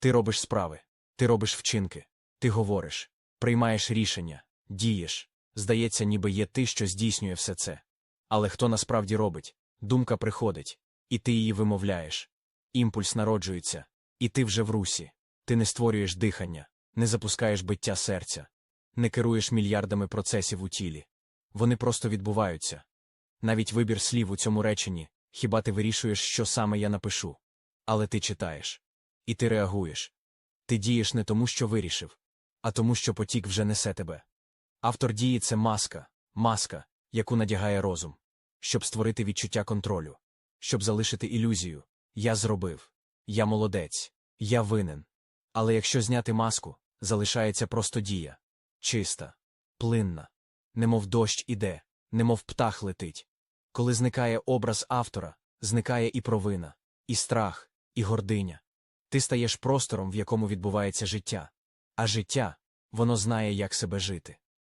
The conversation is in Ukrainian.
Ти робиш справи, ти робиш вчинки, ти говориш, приймаєш рішення, дієш. Здається, ніби є ти, що здійснює все це. Але хто насправді робить? Думка приходить, і ти її вимовляєш. Імпульс народжується, і ти вже в русі. Ти не створюєш дихання, не запускаєш биття серця, не керуєш мільярдами процесів у тілі. Вони просто відбуваються. Навіть вибір слів у цьому реченні, хіба ти вирішуєш, що саме я напишу. Але ти читаєш. І ти реагуєш. Ти дієш не тому, що вирішив, а тому, що потік вже несе тебе. Автор дії це маска, маска, яку надягає розум, щоб створити відчуття контролю, щоб залишити ілюзію я зробив, я молодець, я винен. Але якщо зняти маску, залишається просто дія чиста, плинна, немов дощ іде, немов птах летить. Коли зникає образ автора, зникає і провина, і страх, і гординя. Ти стаєш простором, в якому відбувається життя. А життя, воно знає, як себе жити.